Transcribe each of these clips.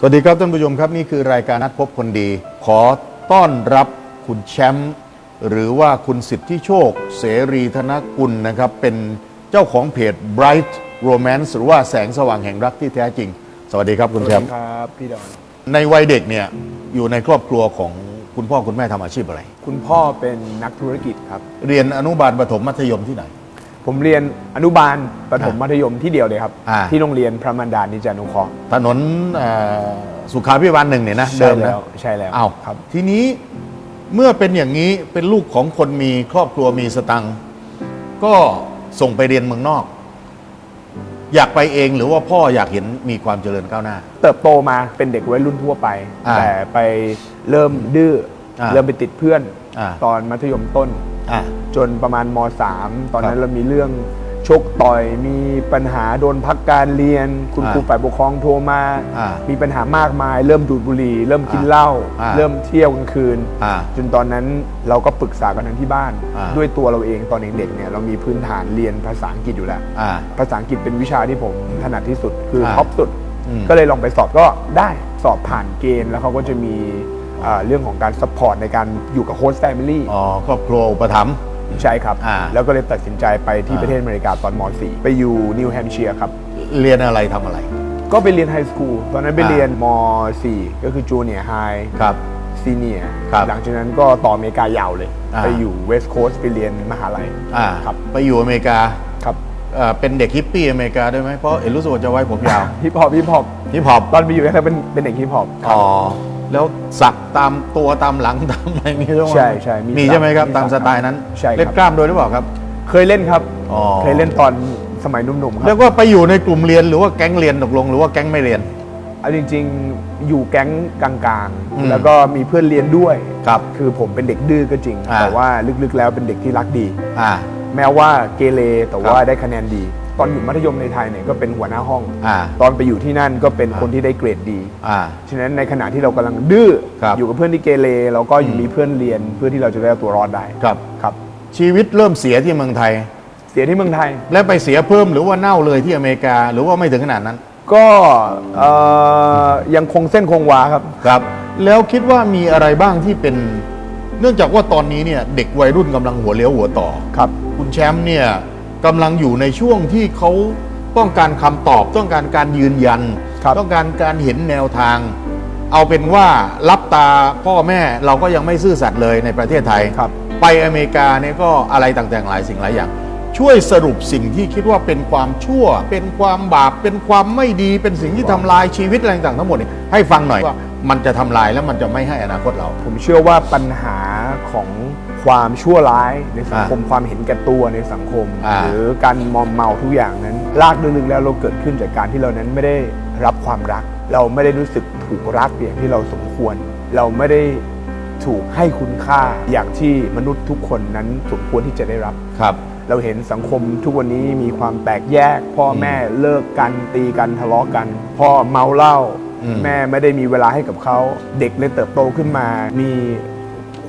สวัสดีครับท่านผู้ชมครับนี่คือรายการนัดพบคนดี ขอต้อนรับคุณแชมป์หรือว่าคุณสิทธิโชค เสรีธนกุลนะครับ เป็นเจ้าของเพจ Bright Romance หรือว่าแสงสว่างแห่งรักที่แท้จริง สวัสดีครับคุณแชมป์ครับ พี่ดอน ในวัยเด็กเนี่ยอยู่ในครอบครัวของคุณพ่อคุณแม่ทำอาชีพอะไร คุณพ่อเป็นนักธุรกิจครับ เรียนอนุบาลประถมมัธยมที่ไหน ผมเรียนอนุบาลประถมมัธยมที่เดียวเลยครับ อ่า ที่โรงเรียนพระมันดานิจานุเคราะห์ถนนเอ่อสุขาพิบาลหนึ่งเนี่ยนะใช่เดิมนะแล้วใช่แล้วอ้าวครับ ทีนี้เมื่อเป็นอย่างนี้เป็นลูกของคนมีครอบครัวมีสตังค์ก็ส่งไปเรียนเมืองนอก อยากไปเองหรือว่าพ่ออยากเห็นมีความเจริญก้าวหน้า เติบโตมาเป็นเด็กวัยรุ่นทั่วไป อ่าแต่ไปเริ่มดื้ออาเริ่มไปติดเพื่อน อ่า ตอนมัธยมต้น อะ จนประมาณม .3 ตอนนั้ครันบเรามีเรื่องชกต่อยมีปัญหาโดนพักการเรียน คุณอ่าครูฝ่ายปกครองโทรมา อ่ามีปัญหามากมาย เริ่มดูดบุหรี่ เริ่มกินอ่าเหล้าอ่า เริ่มเที่ยวกลางคืน อ่า จนตอนนั้นเราก็ปรึกษากันทั้งที่บ้าน อ่า ด้วยตัวเราเองตอนเด็กๆเนี่ยเรามีพื้นฐานเรียนภาษาอังกฤษอยู่แล้ว อ่า ภาษาอังกฤษเป็นวิชาที่ผมถนัดที่สุดคืออ่าท็อปสุด อืมก็เลยลองไปสอบก็ได้สอบผ่านเกณฑ์แล้วเขาก็จะมีอ่า เรื่องของการซัพพอร์ตในการอยู่กับโฮสต์แฟมิลี่อ๋อครอบครัวอุปถัมภ์ใช่ครับอ่าแล้วก็เลยตัดสินใจไปที่อ่าประเทศอเมริกาตอนม .4 ไปอยู่นิวแฮมป์เชียร์ครับ เรียนอะไรทำอะไร ก็ไปเรียนไฮสคูลตอนนั้นไปอ่าเรียนม .4 ก็คือจูเนียร์ไฮครับซีเนียครับหลังจากนั้นก็ต่ออเมริกายาวเลยอ่าไปอยู่เวสต์โคสต์ไปเรียนมหาลัยอ่าครับไปอยู่อเมริกาครับเอ่อเป็นเด็กฮิปปี้อเมริกาด้วยไหมเพราะเอ็นรู้สึกว่าจะไว้ผมยาวฮิปฮอปฮิปฮอปฮิปฮอปตอนไปอยู่เนี่ยเป็นเป็นเด็กฮิปฮอปอ๋อ แล้วสักตามตัวตามหลังตามอะไรอย่างนี้ใช่ไหมใช่ใช่มีมีสักใช่ไหมครับ มีสักตามสไตล์นั้นใช่ครับ เล่นกล้ามโดยหรือเปล่าครับ เคยเล่นครับ อ๋อ เคยเล่นตอนสมัยหนุ่มๆคแล้รับวก็ไปอยู่ในกลุ่มเรียนหรือว่าแก๊งเรียนตกลงหรือว่าแก๊งไม่เรียน เอาจริงๆ อยู่แก๊งกลางอืม ๆ แล้วก็มีเพื่อนเรียนด้วย ครับ คือผมเป็นเด็กดื้อก็จริง อ่า แต่ว่าลึกๆแล้วเป็นเด็กที่รักดี อ่า แม้ว่าเกเรแต่ว่าครับได้คะแนนดี ตอนอยู่มัธยมในไทยเนี่ยก็เป็นหัวหน้าห้อง อ่า ตอนไปอยู่ที่นั่นก็เป็นอ่าคนที่ได้เกรดดี อ่า ฉะนั้นในขณะที่เรากำลังดื้อครับ อยู่กับเพื่อนที่เกเรเราก็อืมมีเพื่อนเรียนเพื่อที่เราจะได้เอาตัวรอดได้ครับ ครับ ชีวิตเริ่มเสียที่เมืองไทย เสียที่เมืองไทย แล้วไปเสียเพิ่มหรือว่าเน่าเลยที่อเมริกา หรือว่าไม่ถึงขนาดนั้น ก็เอ่อยังคงเส้นคงวาครับ ครับ แล้วคิดว่ามีอะไรบ้างที่เป็น เนื่องจากว่าตอนนี้เนี่ยเด็กวัยรุ่นกำลังหัวเลี้ยวหัวต่อ ครับ คุณแชมป์เนี่ย กำลังอยู่ในช่วงที่เขาต้องการคำตอบต้องการการยืนยันครับต้องการการเห็นแนวทาง เอาเป็นว่ารับตาพ่อแม่เราก็ยังไม่ซื่อสัตย์เลยในประเทศไทยครับไปอเมริกาเนี่ยก็อะไรต่างๆหลายสิ่งหลายอย่าง ช่วยสรุปสิ่งที่คิดว่าเป็นความชั่ว เป็นความบาปเป็นความไม่ดีเป็นสิ่งที่ทำลายชีวิตอะไรต่างๆทั้งหมดเนี่ยให้ฟังหน่อยว่ามันจะทำลายแล้วมันจะไม่ให้อนาคตเรา ผมเชื่อว่าปัญหาของ ความชั่วร้ายในสังคมความเห็นแก่ตัวในสังคมอ่าหรือการมอมเมาทุกอย่างนั้นลากลึกๆแล้วเราเกิดขึ้นจากการที่เรานั้นไม่ได้รับความรัก เราไม่ได้รู้สึกถูกรักอย่างที่เราสมควร เราไม่ได้ถูกให้คุณค่าอย่างที่มนุษย์ทุกคนนั้นสมควรที่จะได้รับครับ เราเห็นสังคมทุกวันนี้มีความแตกแยก พ่อแม่เลิกกันตีกันทะเลาะกัน พ่อเมาเหล้าอืมแม่ไม่ได้มีเวลาให้กับเขา เด็กเลยเติบโตขึ้นมา มี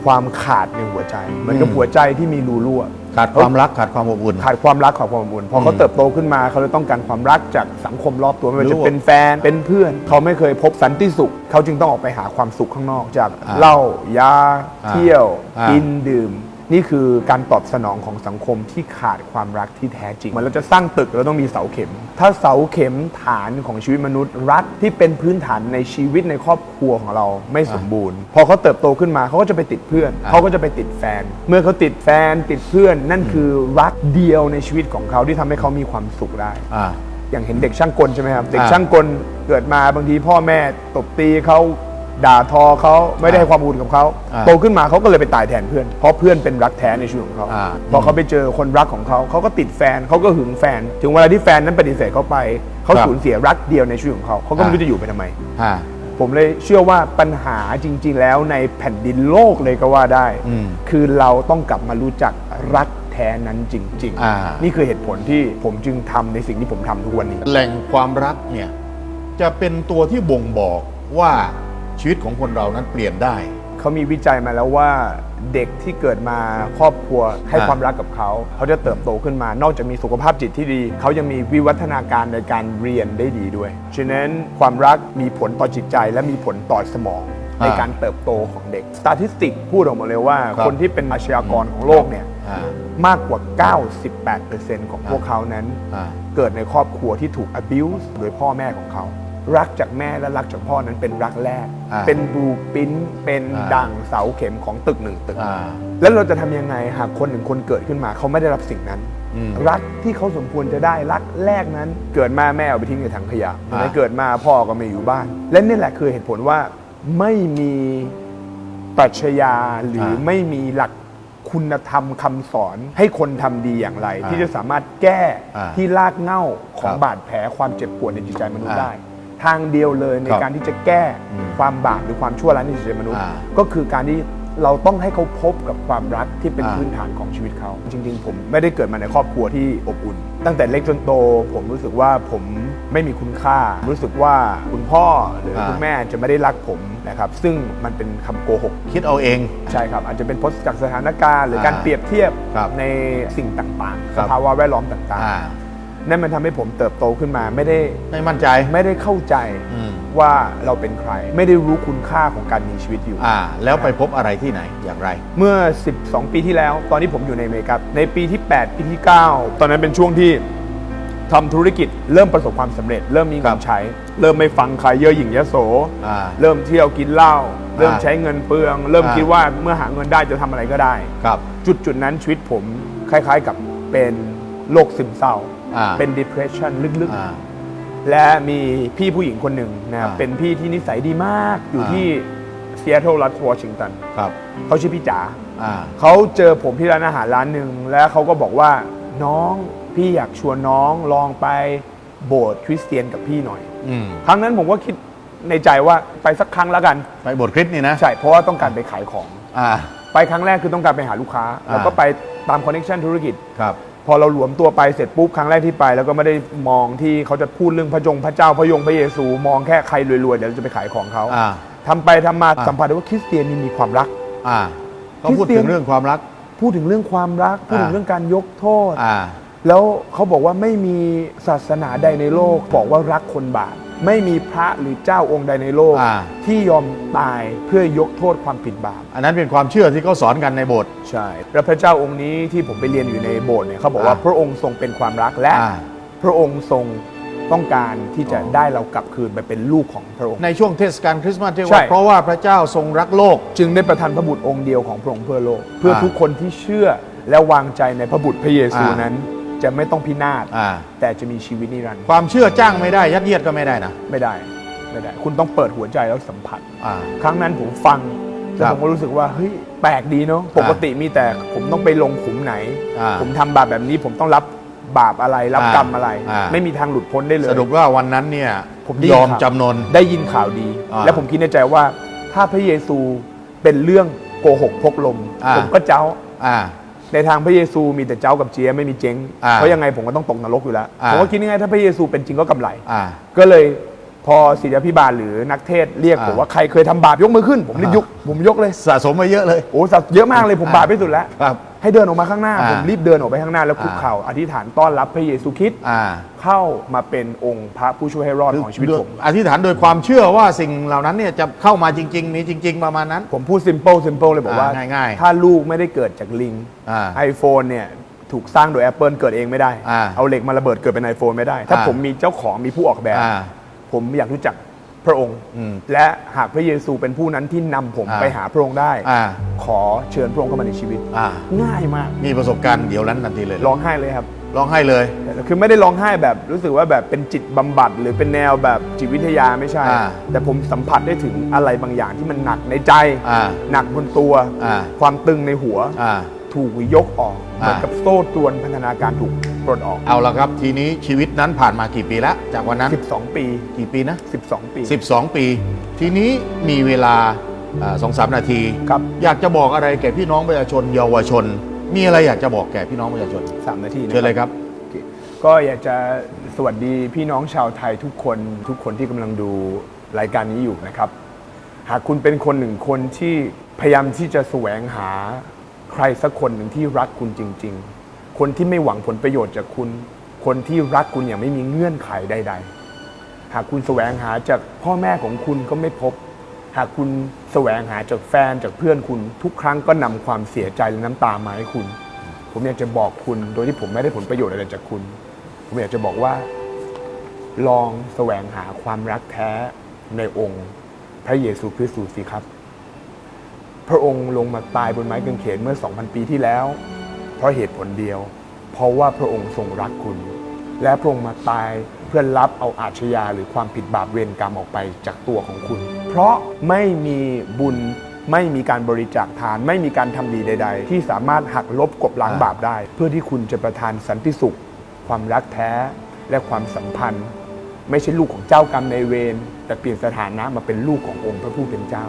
ความขาดในหัวใจเหมือนกับหัวใจที่มีรูรั่วขาดความรักขาดความอบอุ่น ขาดความรักขาดความอบอุ่นพอเขาอืมเติบโตขึ้นมาเขาเลยต้องการความรักจากสังคมรอบตัวไม่ว่ารู้จะเป็นแฟนเป็นเพื่อน เขาไม่เคยพบสันติสุข เขาจึงต้องออกไปหาความสุขข้างนอกจากอ่าเหล้ายาอ่าเที่ยวอ่ากิกินดื่ม นี่คือการตอบสนองของสังคมที่ขาดความรักที่แท้จริงเหมือนเราจะสร้างตึกเราต้องมีเสาเข็ม ถ้าเสาเข็มฐานของชีวิตมนุษย์ รักที่เป็นพื้นฐานในชีวิตในครอบครัวของเราไม่สมบูรณ์ พอเขาเติบโตขึ้นมาเขาก็จะไปติดเพื่อนอ่าเขาก็จะไปติดแฟน เมื่อเขาติดแฟนติดเพื่อน นั่นคือรักเดียวในชีวิตของเขาที่ทำให้เขามีความสุขได้อ่าอย่างเห็นเด็กช่างกลใช่ไหมครับเด็กอ่าช่างกลเกิดมาบางทีพ่อแม่ตบตีเขา ด่าทอเขาไม่ได้ให้ความอบอุ่นกับเขาอ่าโตขึ้นมาเขาก็เลยไปตายแทนเพื่อน เพราะเพื่อนเป็นรักแท้ในชีวิตของเขาอ่า พอเขาไปเจอคนรักของเขาเขาก็ติดแฟนเขาก็หึงแฟน ถึงเวลาที่แฟนนั้นปฏิเสธเขาไปเขาครับสูญเสียรักเดียวในชีวิตของเขาเขาก็ไม่อ่ารู้จะอยู่ไปทำไม อ่า ผมเลยเชื่อว่าปัญหาจริง ๆ แล้วในแผ่นดินโลกเลยก็ว่าได้ อืมคือเราต้องกลับมารู้จักรักแท้นั้นจริง อ่านี่คือเหตุผลที่ผมจึงทำในสิ่งที่ผมทำทุกวันนี้ แหล่งความรักเนี่ยจะเป็นตัวที่บ่งบอกว่า ชีวิตของคนเรานั้นเปลี่ยนได้ เขามีวิจัยมาแล้วว่าเด็กที่เกิดมาครอบครัวให้อ่า ความรักกับเขา เขาจะเติบโตขึ้นมา นอกจากมีสุขภาพจิตที่ดี เขายังมีวิวัฒนาการในการเรียนได้ดีด้วย ฉะนั้นความรักมีผลต่อจิตใจและมีผลต่อสมอง ในการเติบโตของเด็ก สถิติพูดออกมาเลยว่า ครับ คนที่เป็นอาชญากรของโลกเนี่ยอ่า มากกว่า 98%ของพวกเขานั้น อ่า เกิดในครอบครัวที่ถูก abuse โดยพ่อแม่ของเขา รักจากแม่และรักจากพ่อนั้นเป็นรักแรก อ่าเป็นบลูปินเป็นอ่าดั่งเสาเข็มของตึกหนึ่งตึก อ่าแล้วเราจะทำยังไงหากคนหนึ่งคนเกิดขึ้นมาเขาไม่ได้รับสิ่งนั้น อืมรักที่เขาสมควรจะได้รักแรกนั้น เกิดมาแม่เอาไปทิ้งในถังขยะอ่า ไม่เกิดมาพ่อก็ไม่อยู่บ้าน และนี่แหละคือเหตุผลว่าไม่มีปรัชญาหรือไม่มีหลักคุณธรรมคำสอนให้คนทำดีอย่างไรอ่าที่จะสามารถแก้อ่าที่รากเหง้าของครับบาดแผลความเจ็บปวดในจิตใจมนุษย์อ่าได้ ทางเดียวเลยในครับการที่จะแก้อืมความบาปหรือความชั่วร้ายในจิตใจมนุษย์ อ่าก็คือการที่เราต้องให้เขาพบกับความรักที่เป็นอ่า พื้นฐานของชีวิตเขา จริง ๆ ผมไม่ได้เกิดมาในครอบครัวที่อบอุ่น ตั้งแต่เล็กจนโต ผมรู้สึกว่าผมไม่มีคุณค่า รู้สึกว่าคุณพ่อหรืออาคุณแม่จะไม่ได้รักผมนะครับซึ่งมันเป็นคำโกหก คิดเอาเอง ใช่ครับอาจจะเป็นเพราะจากสถานการณ์หรือการอ่าเปรียบเทียบครับในสิ่งต่างๆคสรับภาวะแวดล้อมต่างอ่าๆ นั่นมันทำให้ผมเติบโตขึ้นมาไม่ได้ไม่มั่นใจไม่ได้เข้าใจอืมว่าเราเป็นใคร ไม่ได้รู้คุณค่าของการมีชีวิตอยู่ อ่า แล้วไปพบอะไรที่ไหนอย่างไร เมื่อ 12 ปีที่แล้ว ตอนที่ผมอยู่ในอเมริกา ในปีที่ 8 ปีที่ 9 ตอนนั้นเป็นช่วงที่ทำธุรกิจ เริ่มประสบความสำเร็จ เริ่มมีครัเงิบนใช้ เริ่มไม่ฟังใครเยอะหยิ่งยโส อ่าเริ่มเที่ยวกินเหล้า เริ่มอ่าใช้เงินเปลือง เริ่มอ่า คิดว่าเมื่อหาเงินได้จะทำอะไรก็ได้ ครับ จุดจุดนั้นชีวิตผมคล้ายๆกับเป็นโรคซึมเศร้า อ่าเป็น depression ลึกอ่า ๆ และมีพี่ผู้หญิงคนหนึ่งนะครับอ่าเป็นพี่ที่นิสัยดีมากอยู่อ่า ที่ซีแอตเทิลรัฐวอชิงตันครับเขาชื่อพี่จ๋า อ่า เขาเจอผมที่ร้านอาหารร้านหนึ่งแล้วเขาก็บอกว่าน้องพี่อยากชวนน้องลองไปโบสถ์คริสเตียนกับพี่หน่อย อืมครั้งนั้นผมก็คิดในใจว่าไปสักครั้งแล้วกันไปบทคริสต์นี่นะใช่เพราะว่าต้องการไปขายของ อ่า ไปครั้งแรกคือต้องการไปหาลูกค้าอ่าแล้วก็ไปตามคอนเน c t ชันธุรกิจ ครับพ อเราหลวมตัวไปเสร็จปุ๊บครั้งแรกที่ไป แล้วก็ไม่ได้มองที่เขาจะพูดเรื่องพระจงพระเจ้าพระยงพระเยซู มองแค่ใครรวยๆเดี๋ยวเราจะไปขายของเขาอ่า ทำไปทำมาอ่าสัมผัสได้ว่าคริสเตียนนี่มีความรัก อ่าเขาพูดคริสเตียถึนงเรื่องความรัก พูดถึงเรื่องความรัก พูดถึงอ่า เรื่องการยกโทษ อ่า แล้วเขาบอกว่าไม่มีศาสนาใดในโลกบอกว่ารักคนบาป ไม่มีพระหรือเจ้าองค์ใดในโลก อ่า ที่ยอมตายเพื่อยกโทษความผิดบาป อันนั้นเป็นความเชื่อที่เขาสอนกันในโบสถ์ ใช่แล้วพระเจ้าองค์นี้ที่ผมไปเรียนอยู่ในโบสถ์เนี่ยเขาบอกว่าอ่าพระองค์ทรงเป็นความรักและ อ่า พระองค์ทรงต้องการที่จะอ๋อได้เรากลับคืนไปเป็นลูกของพระองค์ ในช่วงเทศกาลคริสต์มาสที่ใช่ ว่าเพราะว่าพระเจ้าทรงรักโลก จึงได้ประทานพระบุตรองค์เดียวของพระองค์เพื่อโลก เพื่ออ่าทุกคนที่เชื่อและวางใจในพระบุตรพระเยซูอ่านั้น จะไม่ต้องพินาศอ่า แต่จะมีชีวิตนิรันดร์ความเชื่อจ้างไม่ได้ยัดเยียดก็ไม่ได้นะไม่ได้ไม่ได้ คุณต้องเปิดหัวใจแล้วสัมผัส อ่า ครั้งนั้นผมฟังคแล้วรับผมก็รู้สึกว่าเฮ้ยแปลกดีเนาะปกติมีแต่ผมต้องไปลงขุมไหน อ่าผมทำบาปแบบนี้ผมต้องรับบาปอะไรรับอ่ากรรมอะไร อ่า ไม่มีทางหลุดพ้นได้เลยสรุปว่าวันนั้นเนี่ยผมได้ยอมข่าวจำนน ได้ยินข่าวดี อ่าและผมคิดในใจว่าถ้าพระเยซูเป็นเรื่องโกหกพกลม อ่า ผมก็เจ้า อ่า ในทางพระเยซูมีแต่เจ้ากับเจียไม่มีเจ๊งอ่าเพราะยังไงผมก็ต้องตกนรกอยู่แล้วอ่าผมก็คิดยังไงถ้าพระเยซูเป็นจริงก็กำไรอ่าก็เลยพอศิษยาพิบาลหรือนักเทศน์เรียกอ่าผมว่าใครเคยทำบาปยกมือขึ้น ผมรีบยกผมยกเลยสะสมมาเยอะเลย โอ้สัตว์เยอะมากเลยผมอ่าบาปที่สุดแล้ว ครับ ให้เดินออกมาข้างหน้าอ่า ผมรีบเดินออกไปข้างหน้าแล้วคุกอ่าเข่าอธิษฐานต้อนรับพระเยซูคริสต์อ่าเข้ามาเป็นองค์พระผู้ช่วยให้รอดของชีวิตผม อธิษฐานโดยความเชื่อว่าสิ่งเหล่านั้นเนี่ยจะเข้ามาจริง ๆ มีจริง ๆ ประมาณนั้น ผมพูด simple simple เลยบอกว่า อ่าง่ายๆถ้าลูกไม่ได้เกิดจากลิง อ่า iPhone เนี่ย ถูกสร้างโดย Apple เกิดเองไม่ได้ อ่าเอาเหล็กมาระเบิดเกิดเป็น iPhone ไม่ได้ ถ้าอ่า ผมมีเจ้าของมีผู้ออกแบบ อ่า ผมอยากรู้จัก พระองค์อืมและหากพระเยซูเป็นผู้นั้นที่นำผมอ่าไปหาพระองค์ได้ อ่า ขอเชิญพระองค์เข้ามาในชีวิต อ่าง่ายมากมีประสบการณ์เดี๋ยวนั้นทันทีเลยร้องไห้เลยครับ ร้องให้เลย คือไม่ได้ร้องไห้แบบรู้สึกว่าแบบเป็นจิตบำบัด หรือเป็นแนวแบบจิตวิทยาไม่ใช่ อ่าแต่ผมสัมผัสได้ถึงอะไรบางอย่างที่มันหนักในใจ อ่าหนักบนตัว อ่าความตึงในหัว อ่า ถูกยกออกเหมือนอ่ากับโซ่ตรวนพันธนาการถูกปลดออก เอาละครับ ทีนี้ชีวิตนั้นผ่านมากี่ปีแล้ว จากวันนั้น 12 ปีกี่ปีนะ 12 ปี 12 ปี ทีนี้มีเวลาสองสามนาทีครับอยากจะบอกอะไรแก่พี่น้องประชาชนเยาวชน มีอะไรอยากจะบอกแก่พี่น้องประชาชน 3 นาทีนะเชิญเลยครับโอเคก็อยากจะสวัสดีพี่น้องชาวไทยทุกคนทุกคนที่กำลังดูรายการนี้อยู่นะครับ หากคุณเป็นคนหนึ่งคนที่พยายามที่จะแสวงหา ใครสักคนหนึ่งที่รักคุณจริง ๆ คนที่ไม่หวังผลประโยชน์จากคุณ คนที่รักคุณอย่างไม่มีเงื่อนไขใด ๆ หากคุณแสวงหาจากพ่อแม่ของคุณก็ไม่พบ หากคุณแสวงหาจากแฟนจากเพื่อนคุณ ทุกครั้งก็นำความเสียใจและน้ำตามาให้คุณ ผมอยากจะบอกคุณโดยที่ผมไม่ได้ผลประโยชน์อะไรจากคุณ ผมอยากจะบอกว่า ลองแสวงหาความรักแท้ในองค์ พระเยซูคริสต์ดูสิครับ พระองค์ลงมาตายบนไม้กางเขนเมื่อ 2,000 ปีที่แล้ว เพราะเหตุผลเดียว เพราะว่าพระองค์ทรงรักคุณ และพระองค์มาตายเพื่อรับเอาอาชญาหรือความผิดบาปเวรกรรมออกไปจากตัวของคุณ เพราะไม่มีบุญไม่มีการบริจาคทาน ไม่มีการทำดีใด ๆ ที่สามารถหักลบกบล้างบาปได้ เพื่อที่คุณจะประทานสันติสุข ความรักแท้และความสัมพันธ์ ไม่ใช่ลูกของเจ้ากรรมในายเวรแต่เปลี่ยนสถานะมาเป็นลูกขององค์พระผู้เป็นเจ้า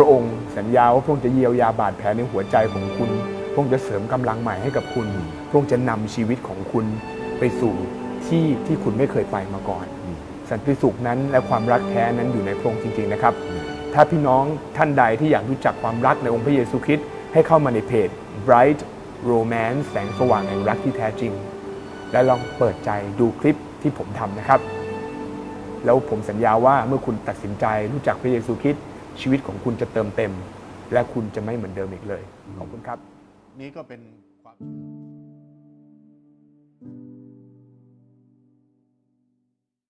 ระองค์สัญญาว่าพระองค์จะเยียวยาบาดแผลในหัวใจของคุณ พระองค์จะเสริมกำลังใหม่ให้กับคุณ พระองค์จะนำชีวิตของคุณไปสู่ที่ที่คุณไม่เคยไปมาก่อน สันติสุขนั้นและความรักแท้นั้นอยู่ในพระองค์จริง ๆนะครับ ถ้าพี่น้องท่านใดที่อยากรู้จักความรักในองค์พระเยซูคริสต์ให้เข้ามาในเพจ Bright Romance แสงสว่างแห่งรักที่แท้จริง และลองเปิดใจดูคลิปที่ผมทำนะครับ แล้วผมสัญญาว่าเมื่อคุณตัดสินใจรู้จักพระเยซูคริสต์ ชีวิตของคุณจะเติมเต็ม และคุณจะไม่เหมือนเดิมอีกเลย ขอบคุณครับ นี่ก็เป็น